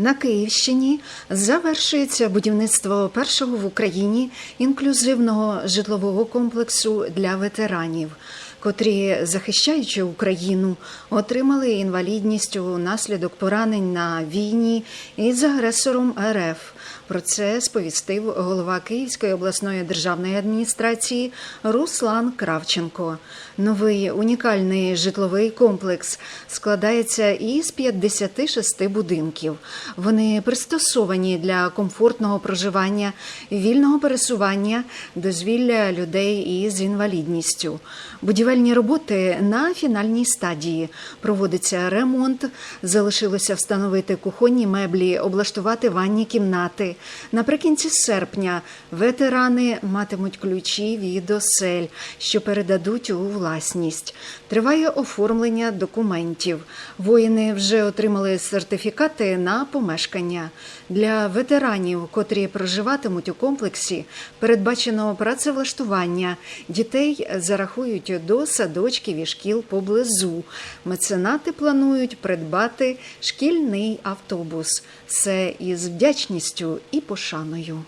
На Київщині завершується будівництво першого в Україні інклюзивного житлового комплексу для ветеранів, котрі, захищаючи Україну, отримали інвалідність унаслідок поранень на війні із агресором РФ. Про це сповістив голова Київської обласної державної адміністрації Руслан Кравченко. Новий унікальний житловий комплекс складається із 56 будинків. Вони пристосовані для комфортного проживання, вільного пересування, дозвілля людей із інвалідністю. Будівельні роботи на фінальній стадії. Проводиться ремонт, залишилося встановити кухонні меблі, облаштувати ванні кімнати. Наприкінці серпня ветерани матимуть ключі від осель, що передадуть у власність. Триває оформлення документів. Воїни вже отримали сертифікати на помешкання. Для ветеранів, котрі проживатимуть у комплексі, передбачено працевлаштування. Дітей зарахують до садочків і шкіл поблизу. Меценати планують придбати шкільний автобус. Все із і пошаною.